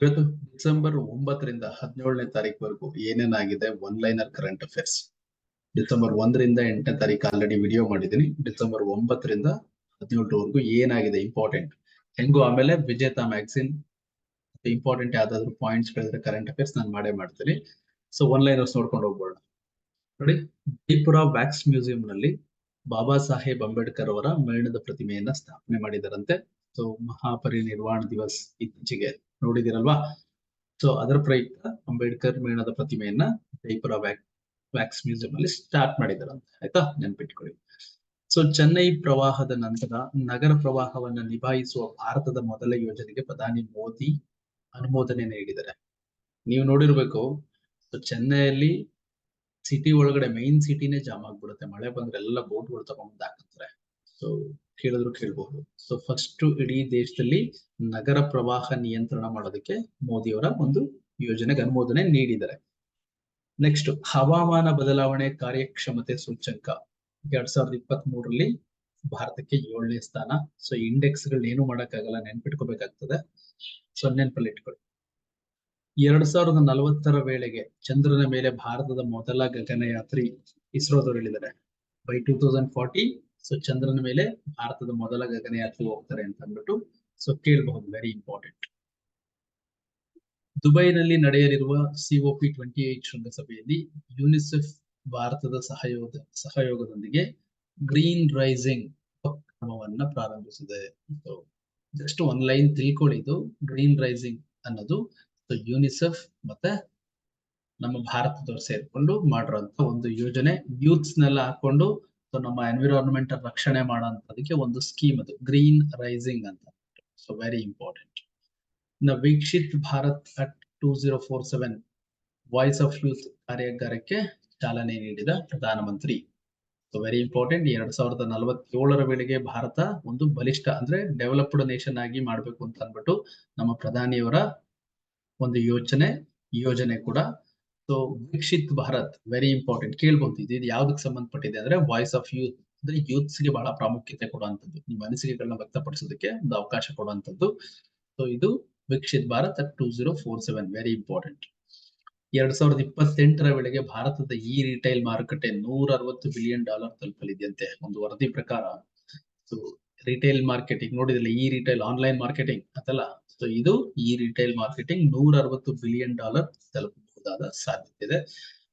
ಇವತ್ತು ಡಿಸೆಂಬರ್ ಒಂಬತ್ತರಿಂದ ಹದಿನೇಳನೇ ತಾರೀಕುವರೆಗೂ ಏನೇನಾಗಿದೆ one liner current affairs December ಒಂದರಿಂದ ಎಂಟನೇ ತಾರೀಕು ಆಲ್ರೆಡಿ ವಿಡಿಯೋ ಮಾಡಿದ್ದೀನಿ. ಡಿಸೆಂಬರ್ ಒಂಬತ್ತರಿಂದ ಹದಿನೇಳರವರೆಗೂ ಏನಾಗಿದೆ ಇಂಪಾರ್ಟೆಂಟ್ ಹೆಂಗು ಆಮೇಲೆ ವಿಜೇತ ಮ್ಯಾಗ್ಸಿನ್ ಇಂಪಾರ್ಟೆಂಟ್ ಯಾವ್ದಾದ್ರು ಪಾಯಿಂಟ್ಸ್ ಗಳಿದ್ರೆ ಕರೆಂಟ್ ಅಫೇರ್ಸ್ ನಾನು ಮಾಡೇ ಮಾಡ್ತೀನಿ. ಸೊ ಒನ್ ಲೈನರ್ಸ್ ನೋಡ್ಕೊಂಡು ಹೋಗ್ಬೋಣ. ನೋಡಿ ಜೈಪುರ ವ್ಯಾಕ್ಸ್ ಮ್ಯೂಸಿಯಂ ನಲ್ಲಿ ಬಾಬಾ ಸಾಹೇಬ್ ಅಂಬೇಡ್ಕರ್ ಅವರ ಮರಣದ ಪ್ರತಿಮೆಯನ್ನ ಸ್ಥಾಪನೆ ಮಾಡಿದಾರಂತೆ. ಸೊ ಮಹಾಪರಿನಿರ್ವಾಣ ದಿವಸ್ ಇತ್ತೀಚೆಗೆ. ನೋಡಿದಿರಲ್ವಾ ಸೊ ಅದರ ಪ್ರಯುಕ್ತ ಅಂಬೇಡ್ಕರ್ ಮೇಣದ ಪ್ರತಿಮೆಯನ್ನ ಜೈಪುರ ವ್ಯಾಕ್, ವ್ಯಾಕ್ಸ್ ಮ್ಯೂಸಿಯಂ ಅಲ್ಲಿ ಸ್ಟಾರ್ಟ್ ಮಾಡಿದಾರಂತೆ ಆಯ್ತಾ? ನೆನ್ಪಿಟ್ಕೊಳ್ಳಿ. ಸೊ ಚೆನ್ನೈ ಪ್ರವಾಹದ ನಂತರ ನಗರ ಪ್ರವಾಹವನ್ನು ನಿಭಾಯಿಸುವ ಭಾರತದ ಮೊದಲ ಯೋಜನೆಗೆ ಪ್ರಧಾನಿ ಮೋದಿ ಅನುಮೋದನೆ ನೀಡಿದ್ದಾರೆ. ನೀವು ನೋಡಿರ್ಬೇಕು ಸೊ ಚೆನ್ನೈಯಲ್ಲಿ ಸಿಟಿ ಒಳಗಡೆ ಮೈನ್ ಸಿಟಿನೇ ಜಾಮ್ ಆಗ್ಬಿಡುತ್ತೆ. ಮಳೆ ಬಂದ್ರೆ ಎಲ್ಲ ಬೋಟ್ಗಳು ತಗೊಂಡ್ ಹಾಕಂತಾರೆ ಸೊ ಕೇಳಿದ್ರು ಕೇಳ್ಬಹುದು ಸೊ ಫಸ್ಟ್ ಇಡೀ ದೇಶದಲ್ಲಿ ನಗರ ಪ್ರವಾಹ ನಿಯಂತ್ರಣ ಮಾಡೋದಕ್ಕೆ ಮೋದಿಯವರ ಒಂದು ಯೋಜನೆಗೆ ಅನುಮೋದನೆ ನೀಡಿದ್ದಾರೆ. ನೆಕ್ಸ್ಟ್ ಹವಾಮಾನ ಬದಲಾವಣೆ ಕಾರ್ಯಕ್ಷಮತೆ ಸೂಚ್ಯಂಕ. ಎರಡ್ ಸಾವಿರದ ಇಪ್ಪತ್ತ್ ಮೂರರಲ್ಲಿ ಭಾರತಕ್ಕೆ ಏಳನೇ ಸ್ಥಾನ. ಸೊ ಇಂಡೆಕ್ಸ್ ಏನು ಮಾಡಕ್ಕಾಗಲ್ಲ, ನೆನ್ಪಿಟ್ಕೋಬೇಕಾಗ್ತದೆ. ಸೊ ನೆನ್ಪಲ್ಲಿ ಇಟ್ಕೊಳ್ಳಿ. ಎರಡ್ ಸಾವಿರದ ನಲವತ್ತರ ವೇಳೆಗೆ ಚಂದ್ರನ ಮೇಲೆ ಭಾರತದ ಮೊದಲ ಗಗನಯಾತ್ರಿ ಇಸ್ರೋದವರು ಹೇಳಿದ್ದಾರೆ. By two thousand forty so ಚಂದ್ರನ ಮೇಲೆ ಭಾರತದ ಮೊದಲ ಗಗನಯಾತ್ರಿ ಹೋಗ್ತಾರೆ ಅಂತ ಅಂದ್ಬಿಟ್ಟು ಸೊ ಕೇಳಬಹುದು ವೆರಿ ಇಂಪಾರ್ಟೆಂಟ್ ದುಬೈನಲ್ಲಿ ನಡೆಯಲಿರುವ ಸಿಒಪಿ ಟ್ವೆಂಟಿ ಏಟ್ ಶೃಂಗಸಭೆಯಲ್ಲಿ ಯುನಿಸೆಫ್ ಭಾರತದ ಸಹಯೋಗ, ಸಹಯೋಗದೊಂದಿಗೆ ಗ್ರೀನ್ ರೈಸಿಂಗ್ ಉಪಕ್ರಮವನ್ನ ಪ್ರಾರಂಭಿಸಿದೆ. ಸೊ ಜಸ್ಟ್ ಒನ್ ಲೈನ್ ತಿಳ್ಕೊಳ್ಳಿದ್ದು ಗ್ರೀನ್ ರೈಸಿಂಗ್ ಅನ್ನೋದು ಯುನಿಸೆಫ್ ಮತ್ತೆ ನಮ್ಮ ಭಾರತದವ್ರು ಸೇರ್ಕೊಂಡು ಮಾಡಿರೋಂತ ಒಂದು ಯೋಜನೆ. ಯೂತ್ಸ್ ನೆಲ್ಲ ಹಾಕೊಂಡು ಸೊ ನಮ್ಮ ಎನ್ವಿರಾನ್ಮೆಂಟ್ ರಕ್ಷಣೆ ಮಾಡೋಂಥದಕ್ಕೆ ಒಂದು ಸ್ಕೀಮ್ ಅದು ಗ್ರೀನ್ ರೈಸಿಂಗ್ ಅಂತ. ಸೊ ವೆರಿ ಇಂಪಾರ್ಟೆಂಟ್ ಇನ್ನು Viksit Bharat at two zero four seven voice of youth ಕಾರ್ಯಾಗಾರಕ್ಕೆ ಚಾಲನೆ ನೀಡಿದ ಪ್ರಧಾನಮಂತ್ರಿ. ಸೊ ವೆರಿ ಇಂಪಾರ್ಟೆಂಟ್ ಎರಡ್ ಸಾವಿರದ ನಲವತ್ತೇಳರ ವೇಳೆಗೆ ಭಾರತ ಒಂದು ಬಲಿಷ್ಠ ಅಂದ್ರೆ ಡೆವಲಪ್ಡ್ ನೇಷನ್ ಆಗಿ ಮಾಡಬೇಕು ಅಂತ ಅಂದ್ಬಿಟ್ಟು ನಮ್ಮ ಪ್ರಧಾನಿಯವರ ಒಂದು ಯೋಚನೆ, ಯೋಜನೆ ಕೂಡ so Viksit Bharat very important ಕೇಳ್ಬಹುದು ಇದು ಯಾವ್ದಕ್ಕೆ ಸಂಬಂಧಪಟ್ಟಿದೆ ಅಂದ್ರೆ ವಾಯ್ಸ್ ಆಫ್ ಯೂತ್ ಅಂದ್ರೆ ಯೂತ್ಸ್ಗೆ ಬಹಳ ಪ್ರಾಮುಖ್ಯತೆ ಕೊಡುವಂಥದ್ದು. ನಿಮ್ಮ ಅನಿಸಿಕೆಗಳನ್ನ ವ್ಯಕ್ತಪಡಿಸೋದಕ್ಕೆ ಒಂದು ಅವಕಾಶ ಕೊಡುವಂಥದ್ದು. ಸೊ ಇದು Viksit Bharat at two zero four seven very important ಎರಡ್ ಸಾವಿರದ ಇಪ್ಪತ್ತೆಂಟರ ವೇಳೆಗೆ ಭಾರತದ ಈ ರಿಟೈಲ್ ಮಾರುಕಟ್ಟೆ ನೂರ ಅರವತ್ತು ಬಿಲಿಯನ್ ಡಾಲರ್ ತಲುಪಲಿದೆಯಂತೆ, ಒಂದು ವರದಿ ಪ್ರಕಾರ. ಸೊ ರಿಟೈಲ್ ಮಾರ್ಕೆಟಿಂಗ್ ನೋಡಿದಿಲ್ಲ ಈ ರಿಟೈಲ್ ಆನ್ಲೈನ್ ಮಾರ್ಕೆಟಿಂಗ್ ಅದಲ್ಲ? ಸೊ ಇದು ಈ ರಿಟೈಲ್ ಮಾರ್ಕೆಟಿಂಗ್ ನೂರ ಅರವತ್ತು ಬಿಲಿಯನ್ ಡಾಲರ್ ತಲುಪಬಹುದಾದ ಸಾಧ್ಯತೆ ಇದೆ.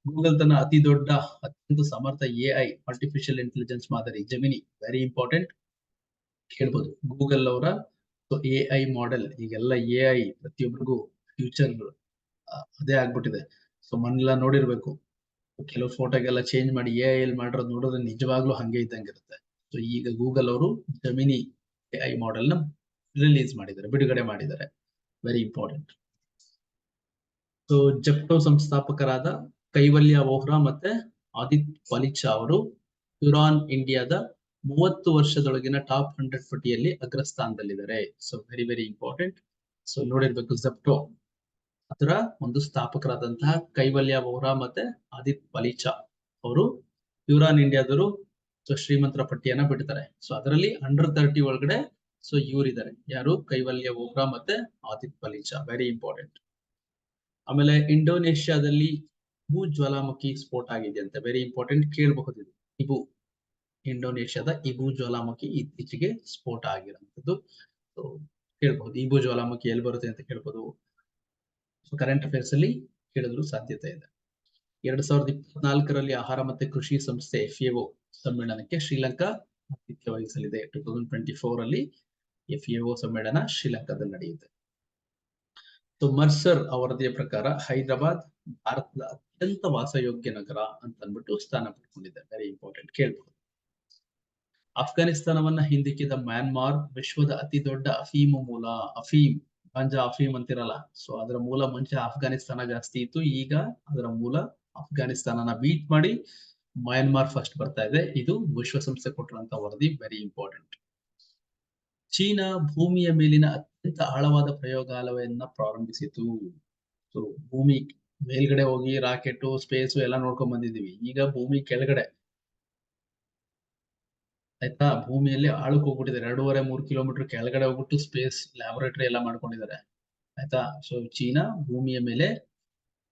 ಗೂಗಲ್ ತನ್ನ ಅತಿ ದೊಡ್ಡ, ಅತ್ಯಂತ ಸಮರ್ಥ ಎ ಐ ಆರ್ಟಿಫಿಷಿಯಲ್ ಇಂಟೆಲಿಜೆನ್ಸ್ ಮಾದರಿ ಜಮಿನಿ ವೆರಿ ಇಂಪಾರ್ಟೆಂಟ್ ಕೇಳ್ಬೋದು. ಗೂಗಲ್ ಅವರ ಎ ಐ ಮಾಡೆಲ್ ಈಗೆಲ್ಲ ಎ ಐ ಪ್ರತಿಯೊಬ್ಬರಿಗೂ ಫ್ಯೂಚರ್ ಅದೇ ಆಗ್ಬಿಟ್ಟಿದೆ. ಸೊ ಮನೆಲ್ಲ ನೋಡಿರ್ಬೇಕು. ಕೆಲವು ಫೋಟೋಗೆಲ್ಲ ಚೇಂಜ್ ಮಾಡಿ ಎ ಐ ಮಾಡಿರೋದು ನೋಡಿದ್ರೆ ನಿಜವಾಗ್ಲೂ ಹಂಗೆ ಇದ್ದಂಗಿರುತ್ತೆ. ಸೊ, ಈಗ ಗೂಗಲ್ ಅವರು ಜಮಿನಿ ಎ ಐ ಮಾಡೆಲ್ನ ರಿಲೀಸ್ ಮಾಡಿದ್ದಾರೆ, ಬಿಡುಗಡೆ ಮಾಡಿದ್ದಾರೆ. ವೆರಿ ಇಂಪಾರ್ಟೆಂಟ್ ಸೊ ಜೆಪ್ಟೋ ಸಂಸ್ಥಾಪಕರಾದ ಕೈವಲ್ಯ ವೋಹ್ರಾ ಮತ್ತೆ ಆದಿತ್ ಪಲಿಚಾ ಅವರು ಯುರಾನ್ ಇಂಡಿಯಾದ ಮೂವತ್ತು ವರ್ಷದೊಳಗಿನ ಟಾಪ್ ಹಂಡ್ರೆಡ್ ಪಟ್ಟಿಯಲ್ಲಿ ಅಗ್ರಸ್ಥಾನದಲ್ಲಿದ್ದಾರೆ. So very very important so ನೋಡಿರ್ಬೇಕು Zepto ಅದರ ಒಂದು ಸ್ಥಾಪಕರಾದಂತಹ ಕೈವಲ್ಯ ವೋಹ್ರಾ ಮತ್ತೆ ಆದಿತ್ ಪಲಿಚಾ ಅವರು ಯುರಾನ್ ಇಂಡಿಯಾದವರು ಸೊ, ಶ್ರೀಮಂತರ ಪಟ್ಟಿಯನ್ನ ಬಿಡ್ತಾರೆ. ಸೊ ಅದರಲ್ಲಿ ಅಂಡರ್ ತರ್ಟಿ ಒಳಗಡೆ ಸೊ ಇವರಿದ್ದಾರೆ. ಯಾರು? ಕೈವಲ್ಯ ವೋಹ್ರಾ ಮತ್ತೆ ಆದಿತ್ ಪಲಿಚಾ. ವೆರಿ ಇಂಪಾರ್ಟೆಂಟ್ ಆಮೇಲೆ ಇಂಡೋನೇಷ್ಯಾದಲ್ಲಿ ಭೂ ಜ್ವಾಲಾಮುಖಿ ಸ್ಫೋಟ ಆಗಿದೆ ಅಂತ ವೆರಿ ಇಂಪಾರ್ಟೆಂಟ್ ಕೇಳಬಹುದು. ಇಬು ಇಂಡೋನೇಷ್ಯಾದ ಇಬು ಜ್ವಾಲಾಮುಖಿ ಇತ್ತೀಚೆಗೆ ಸ್ಫೋಟ ಆಗಿರೋಂಥದ್ದು ಸೊ ಕೇಳಬಹುದು. ಇಬು ಜ್ವಾಲಾಮುಖಿ ಎಲ್ಲಿ ಬರುತ್ತೆ ಅಂತ ಕೇಳಬಹುದು. ಸೊ ಕರೆಂಟ್ ಅಫೇರ್ಸ್ ಅಲ್ಲಿ ಕೇಳಿದ್ರು ಸಾಧ್ಯತೆ ಇದೆ. ಎರಡ್ ಸಾವಿರದ ಇಪ್ಪತ್ನಾಲ್ಕರಲ್ಲಿ ಆಹಾರ ಮತ್ತೆ ಕೃಷಿ ಸಂಸ್ಥೆ ಎಫ್ ಎಒ ಸಮ್ಮೇಳನಕ್ಕೆ ಶ್ರೀಲಂಕಾ ಆತಿಥ್ಯ ವಹಿಸಲಿದೆ. ಟೂ ತೌಸಂಡ್ ಟ್ವೆಂಟಿ ಫೋರ್ ಅಲ್ಲಿ ಎಫ್ ಎಒ ಸಮ್ಮೇಳನ ಶ್ರೀಲಂಕಾದಲ್ಲಿ ನಡೆಯುತ್ತೆ. ಸೊ ಮರ್ಸರ್ ವರದಿಯ ಪ್ರಕಾರ ಹೈದರಾಬಾದ್ ಭಾರತದ ಅತ್ಯಂತ ವಾಸಯೋಗ್ಯ ನಗರ ಅಂತ ಅಂದ್ಬಿಟ್ಟು ಸ್ಥಾನ ಪಡ್ಕೊಂಡಿದೆ ವೆರಿ ಇಂಪಾರ್ಟೆಂಟ್ ಕೇಳ್ಬಹುದು ಅಫ್ಘಾನಿಸ್ತಾನವನ್ನ ಹಿಂದಿಕ್ಕಿದ ಮ್ಯಾನ್ಮಾರ್ ವಿಶ್ವದ ಅತಿ ದೊಡ್ಡ ಅಫೀಮು ಮೂಲ, ಅಫೀಮ್, ಗಾಂಜಾ ಅಫೀಮ್ ಅಂತಿರಲ್ಲ. ಸೊ ಅದರ ಮೂಲ ಮುಂಚೆ ಅಫ್ಘಾನಿಸ್ತಾನ ಜಾಸ್ತಿ ಇತ್ತು. ಈಗ ಅದರ ಮೂಲ ಅಫ್ಘಾನಿಸ್ತಾನನ ಬೀಟ್ ಮಾಡಿ ಮ್ಯಾನ್ಮಾರ್ ಫಸ್ಟ್ ಬರ್ತಾ ಇದೆ. ಇದು ವಿಶ್ವಸಂಸ್ಥೆ ಕೊಟ್ಟಿರುವಂತ ವರದಿ. ವೆರಿ ಇಂಪಾರ್ಟೆಂಟ್ ಚೀನಾ ಭೂಮಿಯ ಮೇಲಿನ ಅತ್ಯಂತ ಆಳವಾದ ಪ್ರಯೋಗಾಲಯವನ್ನ ಪ್ರಾರಂಭಿಸಿತು. ಸೊ ಭೂಮಿ ಮೇಲ್ಗಡೆ ಹೋಗಿ ರಾಕೆಟ್ ಸ್ಪೇಸ್ ಎಲ್ಲ ನೋಡ್ಕೊಂಡ್ ಬಂದಿದೀವಿ ಈಗ ಭೂಮಿ ಕೆಳಗಡೆ. ಆಯ್ತಾ? ಭೂಮಿಯಲ್ಲಿ ಆಳಕ್ ಹೋಗ್ಬಿಟ್ಟಿದ್ದಾರೆ. ಎರಡೂವರೆ, ಮೂರ್ ಕಿಲೋಮೀಟರ್ ಕೆಳಗಡೆ ಹೋಗ್ಬಿಟ್ಟು ಸ್ಪೇಸ್ ಲ್ಯಾಬೊರೇಟರಿ ಎಲ್ಲ ಮಾಡ್ಕೊಂಡಿದ್ದಾರೆ. ಆಯ್ತಾ? ಸೊ ಚೀನಾ ಭೂಮಿಯ ಮೇಲೆ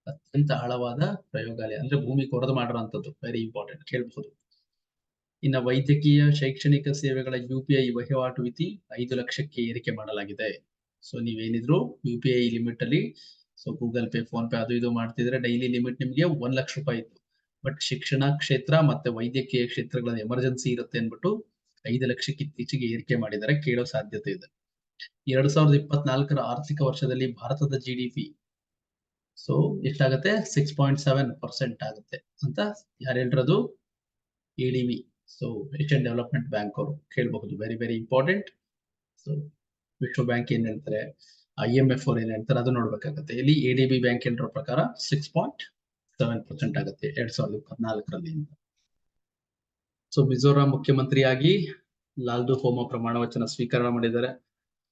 ಅತ್ಯಂತ ಆಳವಾದ ಪ್ರಯೋಗಾಲಯ. ಅಂದ್ರೆ ಭೂಮಿ ಕೊರದು ಮಾಡಿರೋ ವೆರಿ ಇಂಪಾರ್ಟೆಂಟ್ ಕೇಳಬಹುದು. ಇನ್ನ ವೈದ್ಯಕೀಯ ಶೈಕ್ಷಣಿಕ ಸೇವೆಗಳ ಯು ಪಿ ಐ ವಹಿವಾಟು ಮಿತಿ ಐದು ಲಕ್ಷಕ್ಕೆ ಏರಿಕೆ ಮಾಡಲಾಗಿದೆ. ಸೊ ನೀವೇನಿದ್ರು ಯು ಪಿ ಐ ಲಿಮಿಟ್ ಅಲ್ಲಿ so Google Pay, PhonePe ಅದು ಇದು ಮಾಡ್ತಿದ್ರೆ ಡೈಲಿ ಲಿಮಿಟ್ ನಿಮ್ಗೆ ಒಂದ್ ಲಕ್ಷ ರೂಪಾಯಿ ಇತ್ತು. ಬಟ್ ಶಿಕ್ಷಣ ಕ್ಷೇತ್ರ ಮತ್ತೆ ವೈದ್ಯಕೀಯ ಕ್ಷೇತ್ರಗಳಲ್ಲಿ ಎಮರ್ಜೆನ್ಸಿ ಇರುತ್ತೆ ಅನ್ಬಿಟ್ಟು ಐದು ಲಕ್ಷಕ್ಕೆ ಇತ್ತೀಚೆಗೆ ಏರಿಕೆ ಮಾಡಿದರೆ ಕೇಳೋ ಸಾಧ್ಯತೆ ಇದೆ. ಎರಡ್ ಸಾವಿರದ ಇಪ್ಪತ್ನಾಲ್ಕರ ಆರ್ಥಿಕ ವರ್ಷದಲ್ಲಿ ಭಾರತದ ಜಿ ಡಿ ಪಿ ಸೊ ಎಷ್ಟಾಗತ್ತೆ? ಸಿಕ್ಸ್ ಪಾಯಿಂಟ್ ಸೆವೆನ್ ಪರ್ಸೆಂಟ್ ಆಗುತ್ತೆ ಅಂತ ಯಾರು ಹೇಳಿರೋದು? ಸೊ ಏಷ್ಯನ್ ಡೆವಲಪ್ಮೆಂಟ್ ಬ್ಯಾಂಕ್ ಅವರು ಕೇಳಬಹುದು. ವೆರಿ ವೆರಿ ಇಂಪಾರ್ಟೆಂಟ್ ಸೊ ವಿಶ್ವ ಬ್ಯಾಂಕ್ ಏನ್ ಹೇಳ್ತಾರೆ? ಐ ಎಂ ಎಫ್ ಏನ್ ಹೇಳ್ತಾರೆ? ಅದು ನೋಡ್ಬೇಕಾಗತ್ತೆ. ಇಲ್ಲಿ ಎ ಡಿ ಬಿ ಬ್ಯಾಂಕ್ ಹೇಳಿರೋ ಪ್ರಕಾರ ಸಿಕ್ಸ್ ಪಾಯಿಂಟ್ ಸೆವೆನ್ ಪರ್ಸೆಂಟ್ ಆಗುತ್ತೆ. ಎರಡ್ ಸಾವಿರದ ಇಪ್ಪತ್ನಾಲ್ಕರಲ್ಲಿ ಸೊ ಮಿಜೋರಾಂ ಮುಖ್ಯಮಂತ್ರಿಯಾಗಿ ಲಾಲ್ದು ಹೋಮ ಪ್ರಮಾಣ ವಚನ ಸ್ವೀಕಾರ ಮಾಡಿದ್ದಾರೆ.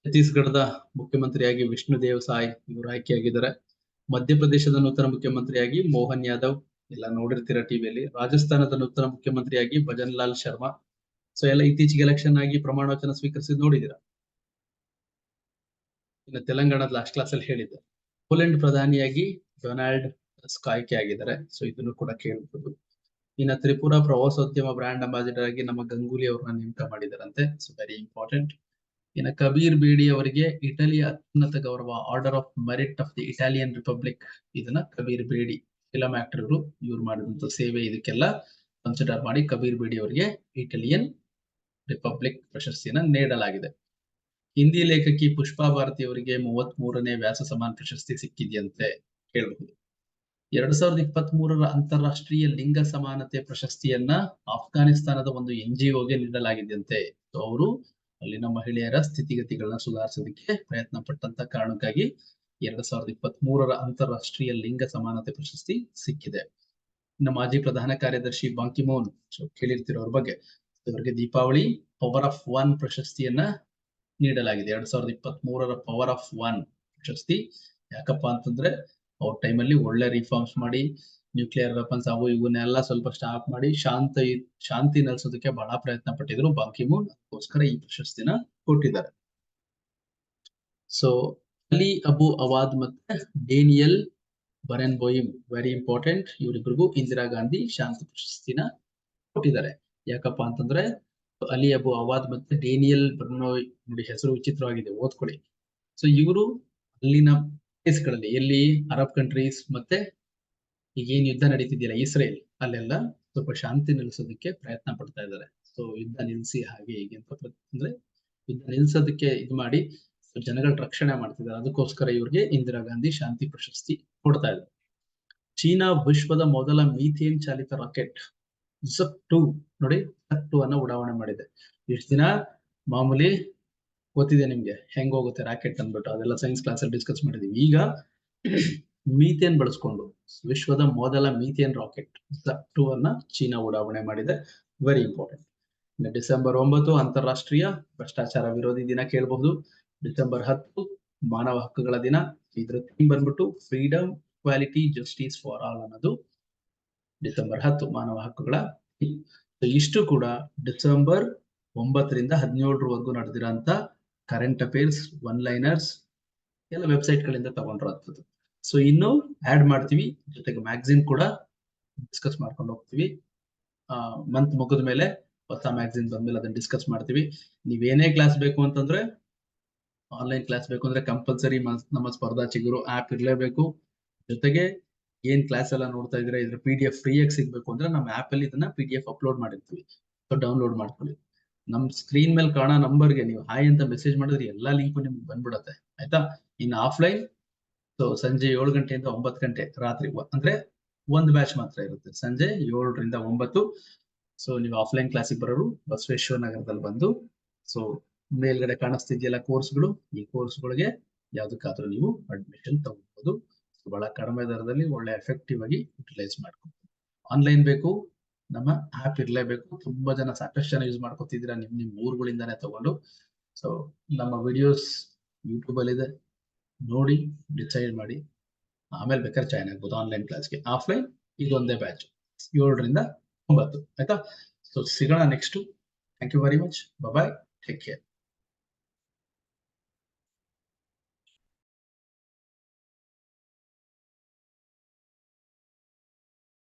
ಛತ್ತೀಸ್ಗಢದ ಮುಖ್ಯಮಂತ್ರಿಯಾಗಿ ವಿಷ್ಣು ದೇವ್ ಸಾಯ್ ಇವರು ಆಯ್ಕೆಯಾಗಿದ್ದಾರೆ. ಮಧ್ಯಪ್ರದೇಶದ ನೂತನ ಮುಖ್ಯಮಂತ್ರಿಯಾಗಿ ಮೋಹನ್ ಯಾದವ್ ಎಲ್ಲ ನೋಡಿರ್ತೀರ ಟಿವಿಯಲ್ಲಿ ರಾಜಸ್ಥಾನದ ನೂತನ ಮುಖ್ಯಮಂತ್ರಿಯಾಗಿ ಭಜನ್ ಲಾಲ್ ಶರ್ಮಾ. ಸೊ ಎಲ್ಲ ಇತ್ತೀಚೆಗೆ ಎಲೆಕ್ಷನ್ ಆಗಿ ಪ್ರಮಾಣ ವಚನ ಸ್ವೀಕರಿಸಿದ್ ನೋಡಿದಿರ? ಇನ್ನು ತೆಲಂಗಾಣದ ಲಾಸ್ಟ್ ಕ್ಲಾಸ್ ಅಲ್ಲಿ ಹೇಳಿದ್ದೆ. ಪೋಲೆಂಡ್ ಪ್ರಧಾನಿಯಾಗಿ ಡೊನಾಲ್ಡ್ ಸ್ಕಾಯ್ಕೆ ಆಗಿದ್ದಾರೆ. ಸೊ ಇದನ್ನು ಕೂಡ ಕೇಳಬಹುದು ಇನ್ನ ತ್ರಿಪುರಾ ಪ್ರವಾಸೋದ್ಯಮ ಬ್ರಾಂಡ್ ಅಂಬಾಸಿಡರ್ ಆಗಿ ನಮ್ಮ ಗಂಗೂಲಿ ಅವ್ರನ್ನ ನೇಮಕ ಮಾಡಿದಾರಂತೆ. ಸೊ ವೆರಿ ಇಂಪಾರ್ಟೆಂಟ್ ಇನ್ನ ಕಬೀರ್ ಬೇಡಿ ಅವರಿಗೆ ಇಟಲಿಯ ಅತ್ಯುನ್ನತ ಗೌರವ order of merit of the Italian republic ಇದನ್ನ ಕಬೀರ್ ಬೇಡಿ ಫಿಲಂ ಆಕ್ಟರ್ಗಳು ಇವ್ರು ಮಾಡಿದಂತ ಸೇವೆ ಇದಕ್ಕೆಲ್ಲ ಕನ್ಸಿಡರ್ ಮಾಡಿ ಕಬೀರ್ ಬೇಡಿ ಅವರಿಗೆ ಇಟಾಲಿಯನ್ ರಿಪಬ್ಲಿಕ್ ಪ್ರಶಸ್ತಿಯನ್ನ ನೀಡಲಾಗಿದೆ. ಹಿಂದಿ ಲೇಖಕಿ ಪುಷ್ಪಾ ಭಾರತಿ ಅವರಿಗೆ ಮೂವತ್ತ್ ಮೂರನೇ ವ್ಯಾಸ ಸಮಾನ ಪ್ರಶಸ್ತಿ ಸಿಕ್ಕಿದೆಯಂತೆ ಹೇಳಬಹುದು ಎರಡ್ ಸಾವಿರದ ಇಪ್ಪತ್ತ್ ಮೂರರ ಅಂತಾರಾಷ್ಟ್ರೀಯ ಲಿಂಗ ಸಮಾನತೆ ಪ್ರಶಸ್ತಿಯನ್ನ ಆಫ್ಘಾನಿಸ್ತಾನದ ಒಂದು ಎನ್ ಜಿ ಒಗೆ ನೀಡಲಾಗಿದೆಯಂತೆ. ಅವರು ಅಲ್ಲಿನ ಮಹಿಳೆಯರ ಸ್ಥಿತಿಗತಿಗಳನ್ನ ಸುಧಾರಿಸೋದಕ್ಕೆ ಪ್ರಯತ್ನ ಪಟ್ಟಂತ ಕಾರಣಕ್ಕಾಗಿ ಎರಡ್ ಸಾವಿರದ ಇಪ್ಪತ್ತ್ ಮೂರರ ಅಂತಾರಾಷ್ಟ್ರೀಯ ಲಿಂಗ ಸಮಾನತೆ ಪ್ರಶಸ್ತಿ ಸಿಕ್ಕಿದೆ. ಇನ್ನು ಮಾಜಿ ಪ್ರಧಾನ ಕಾರ್ಯದರ್ಶಿ ಬಾಂಕಿಮೋನ್ ಕೇಳಿರ್ತಿರೋ ಅವ್ರ ಬಗ್ಗೆ ಇವರಿಗೆ ದೀಪಾವಳಿ ಪವರ್ ಆಫ್ ಒನ್ ಪ್ರಶಸ್ತಿಯನ್ನ ನೀಡಲಾಗಿದೆ. ಎರಡ್ ಸಾವಿರದ ಇಪ್ಪತ್ತ್ ಮೂರರ ಪವರ್ ಆಫ್ ಒನ್ ಪ್ರಶಸ್ತಿ. ಯಾಕಪ್ಪ ಅಂತಂದ್ರೆ ಅವ್ರ ಟೈಮಲ್ಲಿ ಒಳ್ಳೆ ರಿಫಾರ್ಮ್ಸ್ ಮಾಡಿ ನ್ಯೂಕ್ಲಿಯರ್ ವೆಪನ್ಸ್ ಅವು ಇವನ್ನೆಲ್ಲ ಸ್ವಲ್ಪ ಸ್ಟಾಪ್ ಮಾಡಿ ಶಾಂತ ಶಾಂತಿ ನೆಲೆಸೋದಕ್ಕೆ ಬಹಳ ಪ್ರಯತ್ನ ಪಟ್ಟಿದ್ರು ಬಾಂಕಿಮೋನ್ ಅದಕ್ಕೋಸ್ಕರ ಈ ಪ್ರಶಸ್ತಿನ ಕೊಟ್ಟಿದ್ದಾರೆ. ಸೊ ಅಲಿ ಅಬು ಅವಾದ್ ಮತ್ತೆ Daniel Barenboim very important ಇವರಿಬ್ಬರಿಗೂ ಇಂದಿರಾ ಗಾಂಧಿ ಶಾಂತಿ ಪ್ರಶಸ್ತಿನ ಕೊಟ್ಟಿದ್ದಾರೆ. ಯಾಕಪ್ಪ ಅಂತಂದ್ರೆ ಅಲಿ ಅಬು ಅವಾದ್ ಮತ್ತೆ ಡೇನಿಯಲ್ ಬರ್ನೋಯ್ ನೋಡಿ ಹೆಸರು ವಿಚಿತ್ರವಾಗಿದೆ, ಓದ್ಕೊಳ್ಳಿ. ಸೊ ಇವರು ಅಲ್ಲಿನ ಪ್ಲೇಸ್ಗಳಲ್ಲಿ ಎಲ್ಲಿ ಅರಬ್ ಕಂಟ್ರೀಸ್ ಮತ್ತೆ ಈಗ ಏನ್ ಯುದ್ಧ ನಡೀತಿದೆಯಲ್ಲ, ಇಸ್ರೇಲ್, ಅಲ್ಲೆಲ್ಲ ಸ್ವಲ್ಪ ಶಾಂತಿ ನಿಲ್ಲಿಸೋದಕ್ಕೆ ಪ್ರಯತ್ನ ಪಡ್ತಾ ಇದ್ದಾರೆ. ಸೊ ಯುದ್ಧ ನಿಲ್ಸಿ ಹಾಗೆ ಹೀಗೆ ಅಂತ ಅಂದ್ರೆ ಯುದ್ಧ ನಿಲ್ಸೋದಕ್ಕೆ ಇದು ಮಾಡಿ ಜನಗಳ ರಕ್ಷಣೆ ಮಾಡ್ತಿದ್ದಾರೆ. ಅದಕ್ಕೋಸ್ಕರ ಇವ್ರಿಗೆ ಇಂದಿರಾ ಗಾಂಧಿ ಶಾಂತಿ ಪ್ರಶಸ್ತಿ ಕೊಡ್ತಾ ಇದ್ದಾರೆ. ಚೀನಾ ವಿಶ್ವದ ಮೊದಲ ಮೀಥೇನ್ ಚಾಲಿತ ರಾಕೆಟ್, ಝಕ್ ಟು, ನೋಡಿ, ಝಕ್ ಟು ಅನ್ನ ಉಡಾವಣೆ ಮಾಡಿದೆ. ಇಷ್ಟು ದಿನ ಮಾಮೂಲಿ ಗೊತ್ತಿದೆ ನಿಮ್ಗೆ, ಹೆಂಗ್ ಹೋಗುತ್ತೆ ರಾಕೆಟ್ ಅಂದ್ಬಿಟ್ಟು, ಅದೆಲ್ಲ ಸೈನ್ಸ್ ಕ್ಲಾಸ್ ಅಲ್ಲಿ ಡಿಸ್ಕಸ್ ಮಾಡಿದೀವಿ. ಈಗ ಮೀಥೇನ್ ಬಳಸ್ಕೊಂಡು, ವಿಶ್ವದ ಮೊದಲ ಮೀಥೇನ್ ರಾಕೆಟ್ ಟು ಅನ್ನ ಚೀನಾ ಉಡಾವಣೆ ಮಾಡಿದೆ. ವೆರಿ ಇಂಪಾರ್ಟೆಂಟ್ ಡಿಸೆಂಬರ್ ಒಂಬತ್ತು ಅಂತಾರಾಷ್ಟ್ರೀಯ ಭ್ರಷ್ಟಾಚಾರ ವಿರೋಧಿ ದಿನ ಕೇಳಬಹುದು. ಡಿಸೆಂಬರ್ ಹತ್ತು ಮಾನವ ಹಕ್ಕುಗಳ ದಿನ. ಇದ್ರ ಥೀಮ್ ಬಂದ್ಬಿಟ್ಟು freedom quality justice for all ಅನ್ನೋದು ಡಿಸೆಂಬರ್ ಹತ್ತು ಮಾನವ ಹಕ್ಕುಗಳ ಇಷ್ಟು ಕೂಡ ಡಿಸೆಂಬರ್ ಒಂಬತ್ತರಿಂದ ಹದಿನೇಳರವರೆಗೂ ನಡೆದಿರೋಂತ ಕರೆಂಟ್ ಅಫೇರ್ಸ್ ಒನ್ ಲೈನರ್ಸ್ ಎಲ್ಲ ವೆಬ್ಸೈಟ್ ಗಳಿಂದ ತಗೊಂಡಿರೋಂಥದ್ದು. ಸೊ ಇನ್ನು ಆಡ್ ಮಾಡ್ತೀವಿ. ಜೊತೆಗೆ ಮ್ಯಾಗ್ಝಿನ್ ಕೂಡ ಡಿಸ್ಕಸ್ ಮಾಡ್ಕೊಂಡು ಹೋಗ್ತೀವಿ. ಮಂತ್ ಮುಗಿದ ಮೇಲೆ ಹೊಸ ಮ್ಯಾಗ್ಝಿನ್ ಬಂದ್ಮೇಲೆ ಅದನ್ನ ಡಿಸ್ಕಸ್ ಮಾಡ್ತೀವಿ. ನೀವೇನೇ ಕ್ಲಾಸ್ ಬೇಕು ಅಂತಂದ್ರೆ ಆನ್ಲೈನ್ ಕ್ಲಾಸ್ ಬೇಕು ಅಂದ್ರೆ ಕಂಪಲ್ಸರಿ ನಮ್ಮ ಸ್ಪರ್ಧಾ ಚಿಗುರು ಆಪ್ ಇರಲೇಬೇಕು. ಜೊತೆಗೆ ಏನ್ ಕ್ಲಾಸ್ ಎಲ್ಲ ನೋಡ್ತಾ ಇದ್ರೆ ಇದ್ರ ಪಿ ಡಿ ಎಫ್ ಫ್ರೀ ಆಗಿ ಸಿಗ್ಬೇಕು ಅಂದ್ರೆ ನಮ್ಮ ಆಪ್ ಅಲ್ಲಿ ಇದನ್ನ ಪಿ ಡಿ ಎಫ್ ಅಪ್ಲೋಡ್ ಮಾಡಿರ್ತೀವಿ. ಸೊ ಡೌನ್ಲೋಡ್ ಮಾಡ್ಕೊಳ್ಳಿ. ನಮ್ ಸ್ಕ್ರೀನ್ ಮೇಲೆ ಕಾಣೋ ನಂಬರ್ಗೆ ನೀವು ಹಾಯ್ ಅಂತ ಮೆಸೇಜ್ ಮಾಡಿದ್ರೆ ಎಲ್ಲಾ ಲಿಂಕ್ ನಿಮ್ಗೆ ಬಂದ್ಬಿಡತ್ತೆ. ಆಯ್ತಾ? ಇನ್ನು ಆಫ್ಲೈನ್ ಸೊ ಸಂಜೆ ಏಳು ಗಂಟೆಯಿಂದ ಒಂಬತ್ತು ಗಂಟೆ ರಾತ್ರಿ ಅಂದ್ರೆ ಒಂದು ಬ್ಯಾಚ್ ಮಾತ್ರ ಇರುತ್ತೆ. ಸಂಜೆ ಏಳರಿಂದ ಒಂಬತ್ತು. ಸೊ ನೀವು ಆಫ್ಲೈನ್ ಕ್ಲಾಸಿಗೆ ಬರೋರು ಬಸವೇಶ್ವರ ನಗರದಲ್ಲಿ ಬಂದು ಸೊ ಮೇಲ್ಗಡೆ ಕಾಣಿಸ್ತಿದೆಯಲ್ಲ ಕೋರ್ಸ್ಗಳು, ಈ ಕೋರ್ಸ್ಗಳಿಗೆ ಯಾವ್ದಕ್ಕಾದ್ರೂ ನೀವು ಅಡ್ಮಿಷನ್ ತಗೋಬಹುದು ಬಹಳ ಕಡಿಮೆ ದರದಲ್ಲಿ ಒಳ್ಳೆ ಎಫೆಕ್ಟಿವ್ ಆಗಿ ಯುಟಿಲೈಸ್ ಮಾಡ್ಕೋಬಹುದು ಆನ್ಲೈನ್ ಬೇಕು, ನಮ್ಮ ಆಪ್ ಇರ್ಲೇಬೇಕು. ತುಂಬಾ ಜನ ಸಾಕಷ್ಟು ಜನ ಯೂಸ್ ಮಾಡ್ಕೊತಿದ್ದೀರಾ ನಿಮ್ ನಿಮ್ ಊರುಗಳಿಂದಾನೇ ತಗೊಂಡು. ಸೊ ನಮ್ಮ ವಿಡಿಯೋಸ್ ಯೂಟ್ಯೂಬ್ ಅಲ್ಲಿ ಇದೆ ನೋಡಿ ಡಿಸೈಡ್ ಮಾಡಿ. ಆಮೇಲೆ ಬೇಕಾದ್ರೆ ಜಾಯ್ನ್ ಆಗ್ಬೋದು ಆನ್ಲೈನ್ ಕ್ಲಾಸ್ಗೆ ಆಫ್ಲೈನ್ ಇದೊಂದೇ ಬ್ಯಾಚ್ ಏಳರಿಂದ ಒಂಬತ್ತು. ಆಯ್ತಾ? ಸೊ ಸಿಗೋಣ next thank you very much bye take care